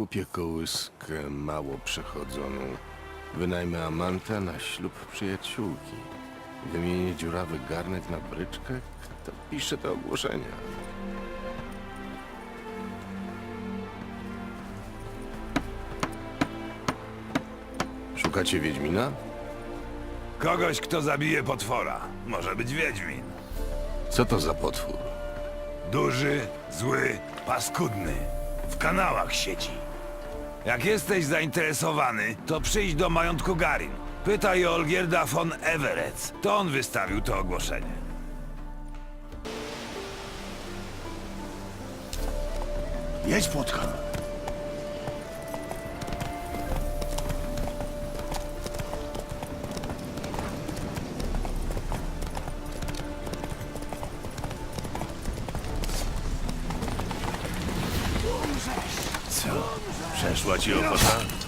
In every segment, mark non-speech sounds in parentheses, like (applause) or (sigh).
Kupię kołyskę mało przechodzoną. Wynajmę Amanta na ślub przyjaciółki. Wymienię dziurawy garnek na bryczkę. Kto pisze te ogłoszenia? Szukacie Wiedźmina? Kogoś, kto zabije potwora. Może być Wiedźmin. Co to za potwór? Duży, zły, paskudny. W kanałach sieci. Jak jesteś zainteresowany, to przyjdź do majątku Garin. Pytaj o Olgierda von Everett. To on wystawił to ogłoszenie. Jedź, płotka. Spłaci ochota?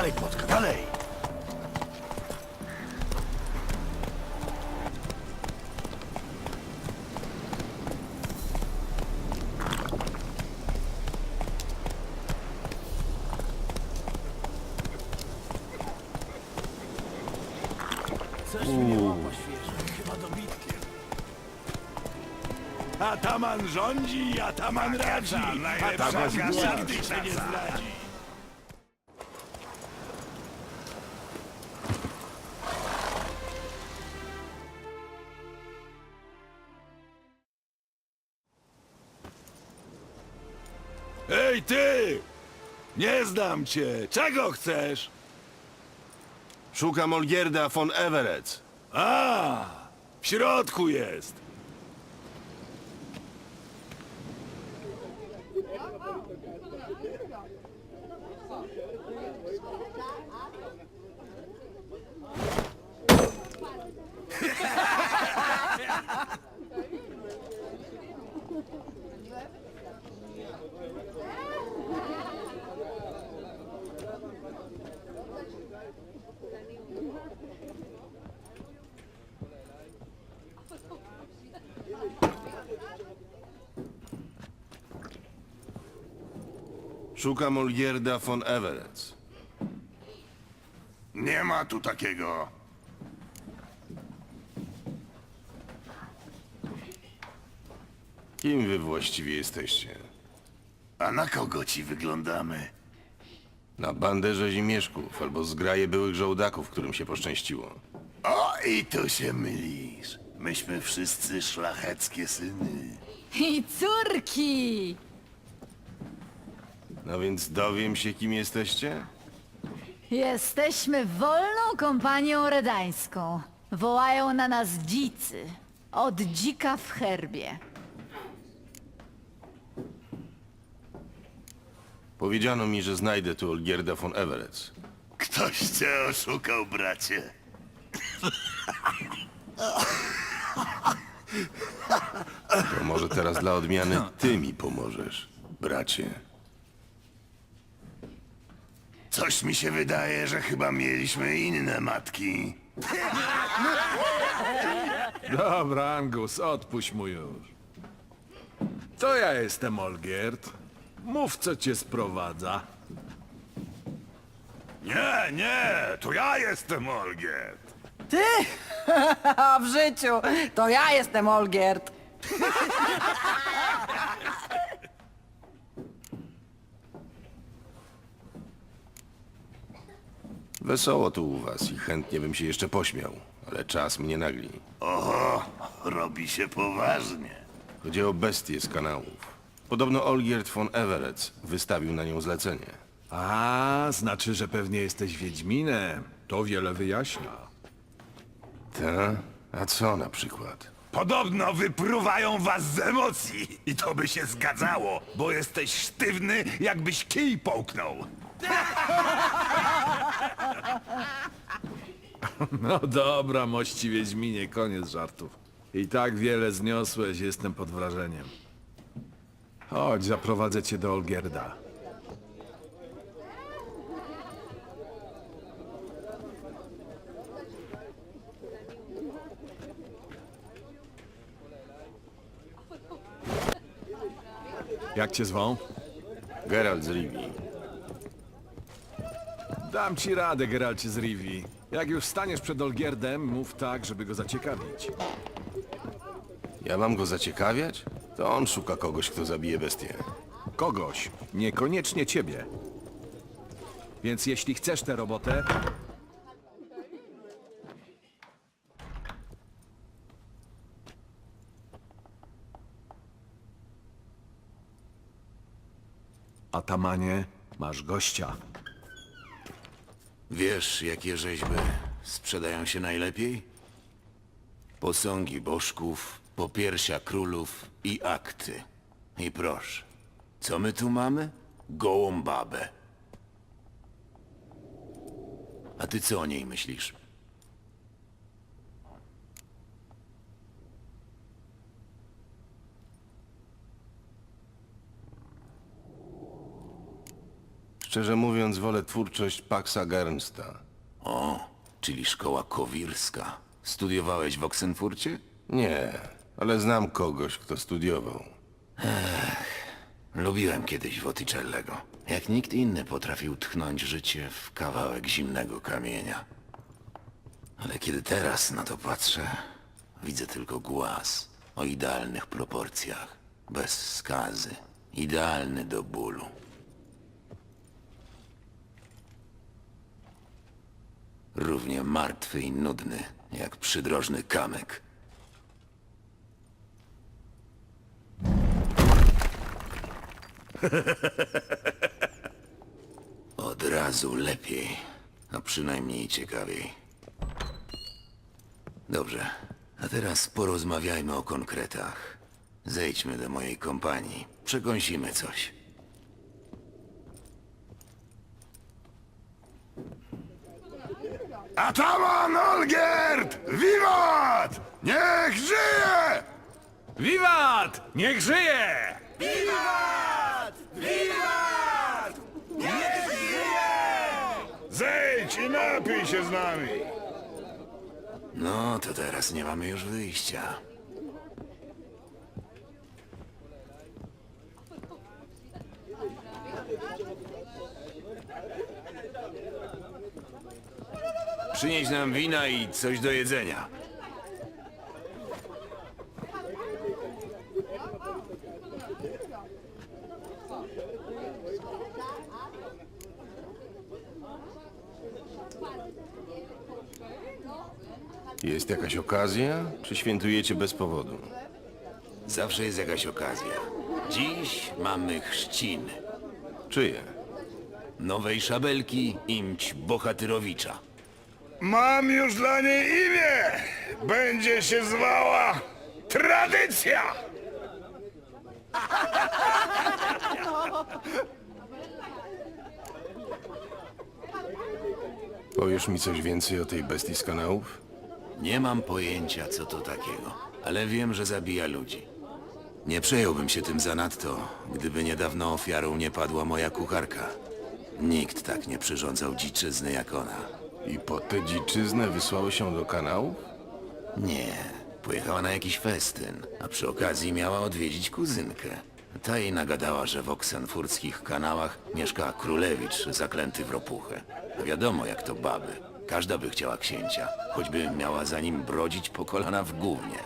Dalej, płotka, dalej! Coś mnie łapa świeże, chyba dobitkiem. Ataman rządzi, ataman radzi, ataman nigdy się nie zdradzi. Ej ty! Nie znam cię. Czego chcesz? Szukam Olgierda von Everett. A, w środku jest. Szukam Olgierda von Everett. Nie ma tu takiego. Kim wy właściwie jesteście? A na kogo ci wyglądamy? Na bandę rzezimieszków albo zgraje byłych żołdaków, którym się poszczęściło. O, i tu się mylisz. Myśmy wszyscy szlacheckie syny. I córki! No więc dowiem się, kim jesteście? Jesteśmy wolną kompanią redańską. Wołają na nas dzicy. Od dzika w herbie. Powiedziano mi, że znajdę tu Olgierda von Everett. Ktoś cię oszukał, bracie. To może teraz dla odmiany ty mi pomożesz, bracie. Coś mi się wydaje, że chyba mieliśmy inne matki. Dobra, Angus, odpuść mu już. To ja jestem Olgierd. Mów, co cię sprowadza. Nie, nie, to ja jestem Olgierd. Ty? (laughs) A w życiu to ja jestem Olgierd. (laughs) Wesoło tu u was i chętnie bym się jeszcze pośmiał, ale czas mnie nagli. Oho, robi się poważnie. Chodzi o bestię z kanałów. Podobno Olgierd von Everett wystawił na nią zlecenie. A, znaczy, że pewnie jesteś Wiedźminem. To wiele wyjaśnia. Ta? A co na przykład? Podobno wypruwają was z emocji. I to by się zgadzało, bo jesteś sztywny, jakbyś kij połknął. (laughs) No dobra, mości Wiedźminie, koniec żartów. I tak wiele zniosłeś, jestem pod wrażeniem. Chodź, zaprowadzę cię do Olgierda. Jak cię zwą? Geralt z Rivii. Dam ci radę, Geralcie z Rivi. Jak już staniesz przed Olgierdem, mów tak, żeby go zaciekawić. Ja mam go zaciekawiać? To on szuka kogoś, kto zabije bestię. Kogoś, niekoniecznie ciebie. Więc jeśli chcesz tę robotę, Atamanie, masz gościa. Wiesz, jakie rzeźby sprzedają się najlepiej? Posągi bożków, popiersia królów i akty. I proszę, co my tu mamy? Gołą babę. A ty co o niej myślisz? Szczerze mówiąc, wolę twórczość Paxa Gernsta. O, czyli szkoła kowirska. Studiowałeś w Oksenfurcie? Nie, ale znam kogoś, kto studiował. Lubiłem kiedyś Wotticellego. Jak nikt inny potrafił tchnąć życie w kawałek zimnego kamienia. Ale kiedy teraz na to patrzę, widzę tylko głaz o idealnych proporcjach, bez skazy, idealny do bólu. Równie martwy i nudny, jak przydrożny kamek. (laughs) Od razu lepiej, a przynajmniej ciekawiej. Dobrze, a teraz porozmawiajmy o konkretach. Zejdźmy do mojej kompanii, przekąsimy coś. Ataman Olgierd! Wiwat! Niech żyje! Wiwat! Niech żyje! Zejdź i napij się z nami! No, to teraz nie mamy już wyjścia. Przynieś nam wina i coś do jedzenia. Jest jakaś okazja, czy świętujecie bez powodu? Zawsze jest jakaś okazja. Dziś mamy chrzcin. Czyje? Nowej szabelki imć Bohatyrowicza. Mam już dla niej imię! Będzie się zwała Tradycja! Powiesz mi coś więcej o tej bestii z kanałów? Nie mam pojęcia, co to takiego, ale wiem, że zabija ludzi. Nie przejąłbym się tym zanadto, gdyby niedawno ofiarą nie padła moja kucharka. Nikt tak nie przyrządzał dziczyzny jak ona. I po tę dziczyznę wysłały się do kanałów? Nie, pojechała na jakiś festyn, a przy okazji miała odwiedzić kuzynkę. Ta jej nagadała, że w oksenfurckich kanałach mieszka królewicz zaklęty w ropuchę. A wiadomo jak to baby. Każda by chciała księcia, choćby miała za nim brodzić po kolana w gównie.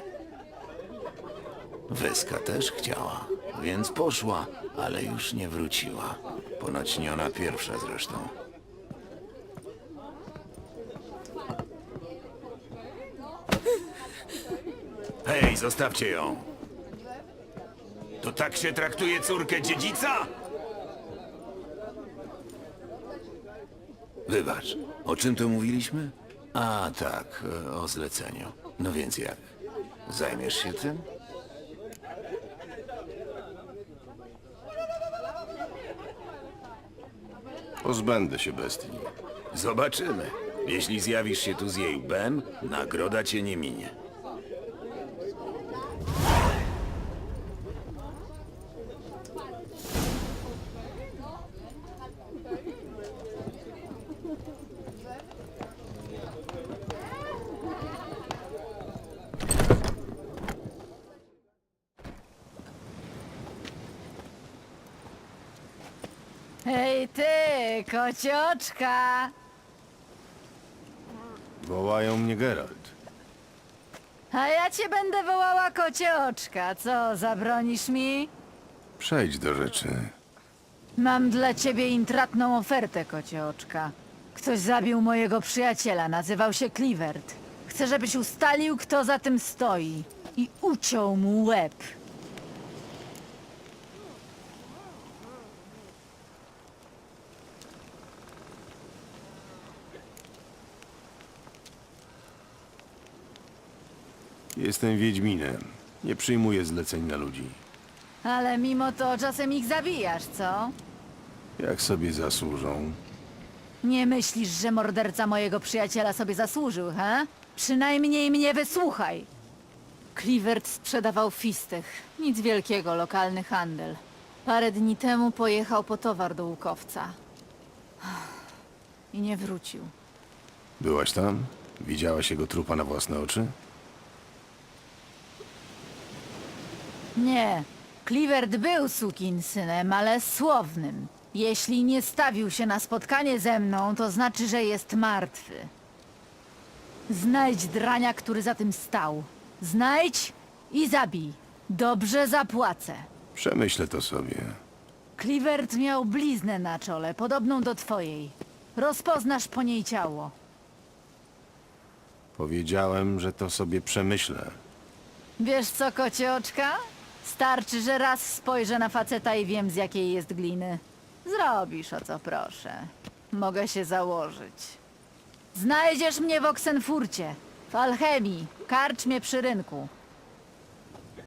Weska też chciała, więc poszła, ale już nie wróciła. Ponoć nie ona pierwsza zresztą. Hej, zostawcie ją! To tak się traktuje córkę dziedzica? Wybacz, o czym to mówiliśmy? A, tak, o zleceniu. No więc jak? Zajmiesz się tym? Pozbędę się bestii. Zobaczymy. Jeśli zjawisz się tu z jej bem, nagroda cię nie minie. Hej ty, kocioczka! Wołają mnie Geralt. A ja cię będę wołała kocioczka. Co, zabronisz mi? Przejdź do rzeczy. Mam dla ciebie intratną ofertę, kocioczka. Ktoś zabił mojego przyjaciela, nazywał się Clivert. Chcę, żebyś ustalił, kto za tym stoi. I uciął mu łeb. Jestem Wiedźminem. Nie przyjmuję zleceń na ludzi. Ale mimo to czasem ich zabijasz, co? Jak sobie zasłużą. Nie myślisz, że morderca mojego przyjaciela sobie zasłużył, he? Przynajmniej mnie wysłuchaj. Clivert sprzedawał fistech. Nic wielkiego, lokalny handel. Parę dni temu pojechał po towar do łukowca. (sighs) I nie wrócił. Byłaś tam? Widziałaś jego trupa na własne oczy? Nie. Clivert był sukinsynem, ale słownym. Jeśli nie stawił się na spotkanie ze mną, to znaczy, że jest martwy. Znajdź drania, który za tym stał. Znajdź i zabij. Dobrze zapłacę. Przemyślę to sobie. Clivert miał bliznę na czole, podobną do twojej. Rozpoznasz po niej ciało. Powiedziałem, że to sobie przemyślę. Wiesz co, kocioczka? Starczy, że raz spojrzę na faceta i wiem, z jakiej jest gliny. Zrobisz o co proszę. Mogę się założyć. Znajdziesz mnie w Oksenfurcie, w alchemii, karczmie przy rynku.